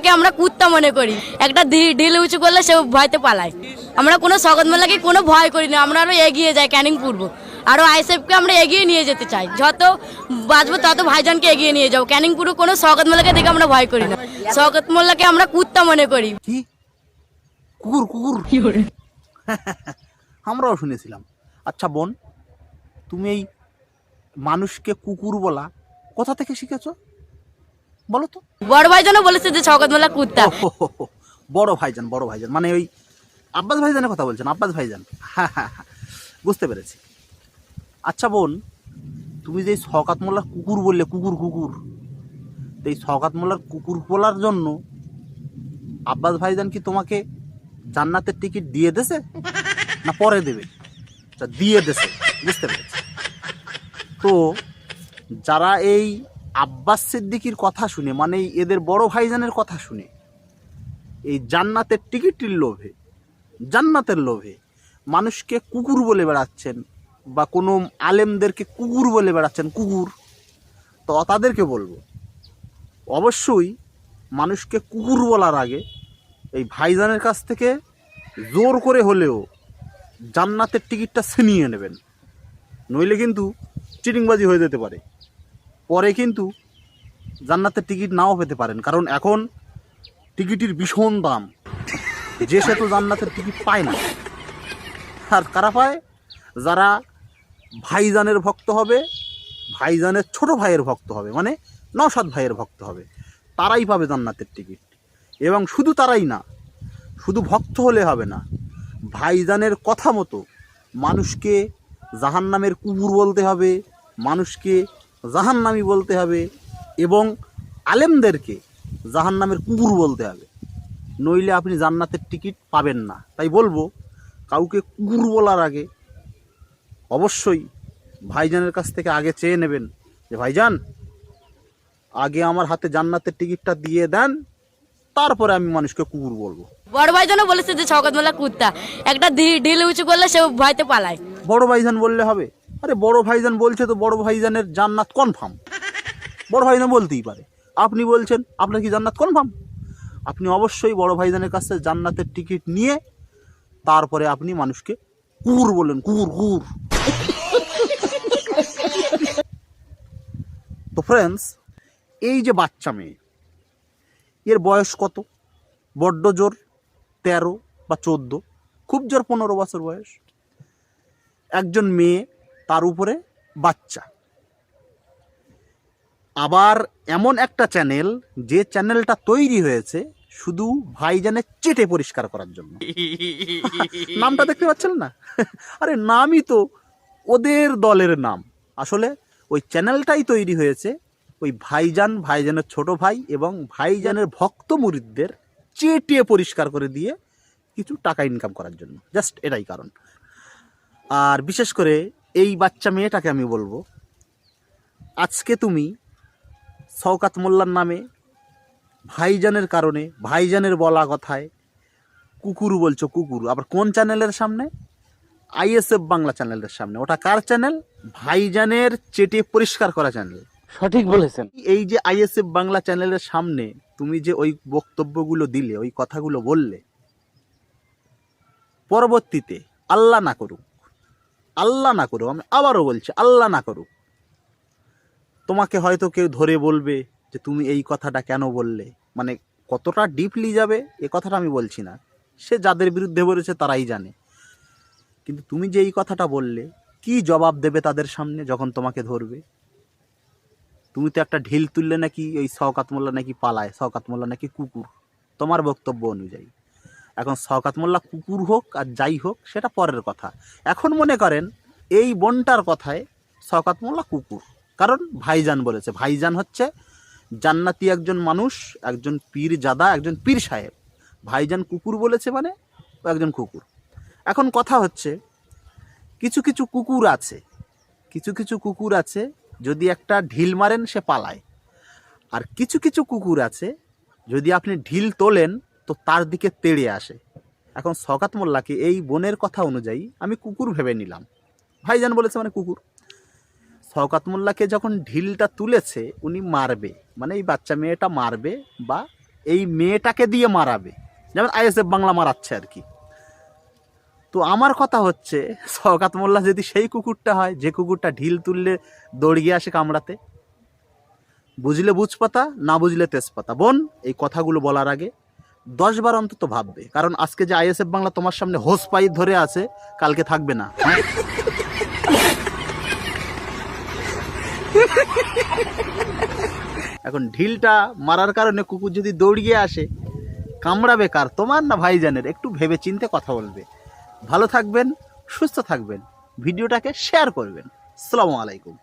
মোল্লাকে আমরা কুত্তা মনে করি। একটা ঢিল উঁচু করলে সে ভয়তে পালায়। আমরা কোনো শকত মেলাকে কোনো ভয় করি না আমরা আরও এগিয়ে যাই ক্যানিং পূর্ব আরও আইসএফকে আমরা এগিয়ে নিয়ে যেতে চাই। যত বাঁচবো তত ভাইজানকে এগিয়ে নিয়ে যাব। ক্যানিং পূর্ব কোনো শকত মোল্লাকে দেখে আমরা ভয় করি না। শকত মোল্লাকে আমরা কুত্তা মনে করি। কি? কুকুর কুকুর। আমরাও শুনেছিলাম। আচ্ছা বোন তুমি এই মানুষকে কুকুর বলা কোথা থেকে শিখেছো? বলো তো। বড় ভাইজানও বলেছে যে শকত মোল্লা কুত্তা। বড় ভাইজান বড় ভাইজান। মানে ওই আব্বাস ভাইজানের কথা বলছেন আব্বাস ভাইজান। হ্যাঁ হ্যাঁ হ্যাঁ বুঝতে পেরেছি। আচ্ছা বোন তুমি যে শকাত মোল্লার কুকুর বললে কুকুর কুকুর তো এই শকাত মোল্লার কুকুর বলার জন্য আব্বাস ভাইজান কি তোমাকে জান্নাতের টিকিট দিয়ে দেছে? না পরে দেবে? আচ্ছা, দিয়ে দেছে। বুঝতে পেরেছি। তো যারা এই আব্বাস সিদ্দিকির কথা শুনে মানে এদের বড় ভাইজানের কথা শুনে, এই জান্নাতের টিকিটের লোভে, জান্নাতের লোভে মানুষকে কুকুর বলে বেড়াচ্ছেন বা কোনো আলেমদেরকে কুকুর বলে বেড়াচ্ছেন, কুকুর। তো তাদেরকে বলব, অবশ্যই মানুষকে কুকুর বলার আগে এই ভাইজানের কাছ থেকে জোর করে হলেও জান্নাতের টিকিটটা ছিনিয়ে নেবেন। নইলে কিন্তু চিটিংবাজি হয়ে যেতে পারে। পরে কিন্তু জান্নাতের টিকিট নাও পেতে পারেন। কারণ এখন টিকিটের ভীষণ দাম। যে সে তো জান্নাতের টিকিট পায় না। আর কারা পায়? যারা ভাইজানের ভক্ত হবে, ভাইজানের ছোট ভাইয়ের ভক্ত হবে মানে নসাদ ভাইয়ের ভক্ত হবে, তারাই পাবে জান্নাতের টিকিট। এবং শুধু তারাই না, শুধু ভক্ত হলে হবে না, ভাইজানের কথা মতো মানুষকে জাহান্নামের কুকুর বলতে হবে, মানুষকে জাহান্নামি বলতে হবে এবং আলেমদেরকে জাহান্নামের কুকুর বলতে হবে। নইলে আপনি জান্নাতের টিকিট পাবেন না। তাই বলব কাউকে কুকুর বলার আগে অবশ্যই ভাইজানের কাছ থেকে আগে চেয়ে নেবেন যে ভাইজান আগে আমার হাতে জান্নাতের টিকিটটা দিয়ে দেন তারপরে আমি মানুষকে কুকুর বলব। বড় ভাইজানও বলেছে যে শকত মোল্লা কুত্তা একটা ঢিল উঁচু করলে সে ভয়তে পালায়। বড় ভাইজান বললে হবে? আরে বড় ভাইজান বলছে তো, বড় ভাইজানের জান্নাত কনফার্ম বড় ভাইজান বলতেই পারে। আপনি বলছেন, আপনার কি জান্নাত কনফার্ম আপনি অবশ্যই বড় ভাইজানের কাছে জান্নাতের টিকিট নিয়ে, তারপরে আপনি মানুষকে কুর বললেন কুর কুর তো ফ্রেন্ডস এই যে বাচ্চা মেয়ে, এর বয়স কত? বড্ড জোর, তেরো বা চোদ্দ, খুব জোর পনেরো বছর বয়স। একজন মেয়ে তার উপরে বাচ্চা। আবার এমন একটা চ্যানেল যে চ্যানেলটা তৈরি হয়েছে শুধু ভাইজানের চেটে পরিষ্কার করার জন্য। নামটা দেখতে পাচ্ছেন না? আরে নামই তো ওদের দলের নাম। আসলে ওই চ্যানেলটাই তৈরি হয়েছে ওই ভাইজান ভাইজানের ছোট ভাই এবং ভাইজানের ভক্ত মুরিদদের চেটিয়ে পরিষ্কার করে দিয়ে কিছু টাকা ইনকাম করার জন্য। জাস্ট এটাই কারণ। আর বিশেষ করে এই বাচ্চা মেয়েটাকে আমি বলব আজকে তুমি শওকাত মোল্লার নামে ভাইজানের কারণে ভাইজানের বলা কথায় কুকুর বলছো কুকুর আবার কোন চ্যানেলের সামনে? আইএসএফ বাংলা চ্যানেলের সামনে। ওটা কার চ্যানেল? ভাইজানের চেটে পরিষ্কার করা চ্যানেল। সঠিক বলেছেন। এই যে আইএসএফ বাংলা চ্যানেলের সামনে তুমি যে ওই বক্তব্যগুলো দিলে ওই কথাগুলো বললে পরবর্তীতে আল্লাহ না করুক আল্লাহ না করুক, আমি আবারও বলছি, আল্লাহ না করুক। তোমাকে হয়তো কেউ ধরে বলবে যে তুমি এই কথাটা কেন বললে। মানে কতটা ডিপলি যাবে, এ কথাটা আমি বলছি না। সে যাদের বিরুদ্ধে বলেছে তারাই জানে। কিন্তু তুমি যে এই কথাটা বললে, কি জবাব দেবে তাদের সামনে যখন তোমাকে ধরবে? তুমি তো একটা ঢিল তুললে নাকি ওই শওকাত মোল্লা নাকি পালায়, শওকাত মোল্লা নাকি কুকুর। তোমার বক্তব্য অনুযায়ী। এখন শওকাত মোল্লা কুকুর হোক আর যাই হোক, সেটা পরের কথা। এখন মনে করেন, এই বনটার কথায় শওকাত মোল্লা কুকুর। কারণ ভাইজান বলেছে, ভাইজান হচ্ছে জান্নাতি একজন মানুষ, একজন পীর জাদা একজন পীর সাহেব। ভাইজান কুকুর বলেছে মানে একজন কুকুর। এখন কথা হচ্ছে, কিছু কিছু কুকুর আছে, কিছু কিছু কুকুর আছে, যদি একটা ঢিল মারেন সে পালায়। আর কিছু কিছু কুকুর আছে, যদি আপনি ঢিল তোলেন তো তার দিকে তেড়ে আসে। এখন সকাত মোল্লাকে এই বনের কথা অনুযায়ী আমি কুকুর ভেবে নিলাম। ভাইজান বলেছে মানে কুকুর। শওকাত মোল্লাকে যখন ঢিলটা তুলেছে, উনি মারবে। মানে এই বাচ্চা মেয়েটা মারবে বা এই মেয়েটাকে দিয়ে মারাবে। যেমন আইএসএফ বাংলা মারাচ্ছে আর কি। তো আমার কথা হচ্ছে শওকাত মোল্লা যদি সেই কুকুরটা হয়, যে কুকুরটা ঢিল তুললে দৌড়িয়ে আসে কামড়াতে, বুঝলে বুঝপাতা, না বুঝলে তেজপাতা। বোন, এই কথাগুলো বলার আগে দশবার অন্তত ভাববে। কারণ আজকে যে আইএসএফ বাংলা তোমার সামনে হোস পাই ধরে আছে, কালকে থাকবে না। এখন ঢিলটা মারার কারণে কুকুর যদি দৌড়িয়ে আসে, কামড়াবে কার? তোমার না ভাইজানের? একটু ভেবে চিন্তে কথা বলবে। ভালো থাকবেন, সুস্থ থাকবেন। ভিডিওটাকে শেয়ার করবেন। আসসালামু আলাইকুম।